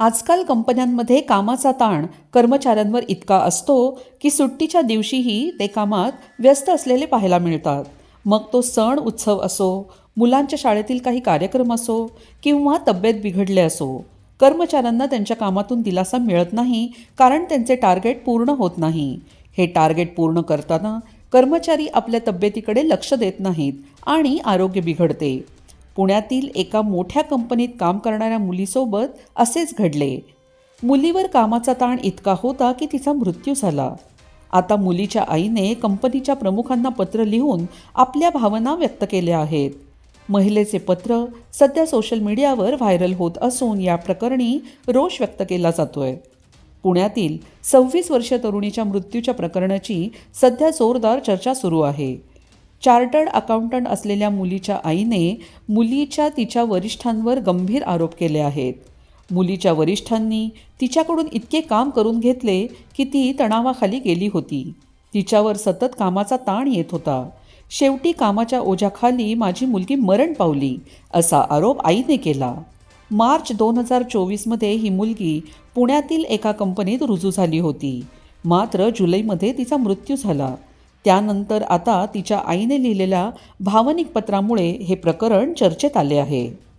आजकाल कंपन्यांमध्ये कामाचा ताण कर्मचाऱ्यांवर इतका असतो की सुट्टीच्या दिवशीही ते कामात व्यस्त असलेले पाहायला मिळतात. मग तो सण उत्सव असो मुलांच्या शाळेतील काही कार्यक्रम असो किंवा तब्येत बिघडले असो कर्मचाऱ्यांना त्यांच्या कामातून दिलासा मिळत नाही कारण त्यांचे टार्गेट पूर्ण होत नाही. हे टार्गेट पूर्ण करताना कर्मचारी आपल्या तब्येतीकडे लक्ष देत नाहीत आणि आरोग्य बिघडते. पुण्यातील एका मोठ्या कंपनीत काम करणाऱ्या मुलीसोबत असेच घडले. मुलीवर कामाचा ताण इतका होता की तिचा मृत्यू झाला. आता मुलीच्या आईने कंपनीच्या प्रमुखांना पत्र लिहून आपल्या भावना व्यक्त केल्या आहेत. महिलेचे पत्र सध्या सोशल मीडियावर व्हायरल होत असून या प्रकरणी रोष व्यक्त केला जातोय. पुण्यातील सव्वीस वर्ष तरुणीच्या मृत्यूच्या प्रकरणाची सध्या जोरदार चर्चा सुरू आहे. चार्टर्ड अकाउंटंट असलेल्या मुलीच्या आईने मुलीच्या तिच्या वरिष्ठांवर गंभीर आरोप केले आहेत. मुलीच्या वरिष्ठांनी तिच्याकडून इतके काम करून घेतले की ती तणावाखाली गेली होती. तिच्यावर सतत कामाचा ताण येत होता. शेवटी कामाच्या ओझ्याखाली माझी मुलगी मरण पावली असा आरोप आईने केला. मार्च दोन हजार चोवीसमध्ये ही मुलगी पुण्यातील एका कंपनीत रुजू झाली होती. मात्र जुलैमध्ये तिचा मृत्यू झाला. त्यानंतर आता तिच्या आईने लिहिलेल्या भावनिक पत्रामुळे हे प्रकरण चर्चेत आले आहे.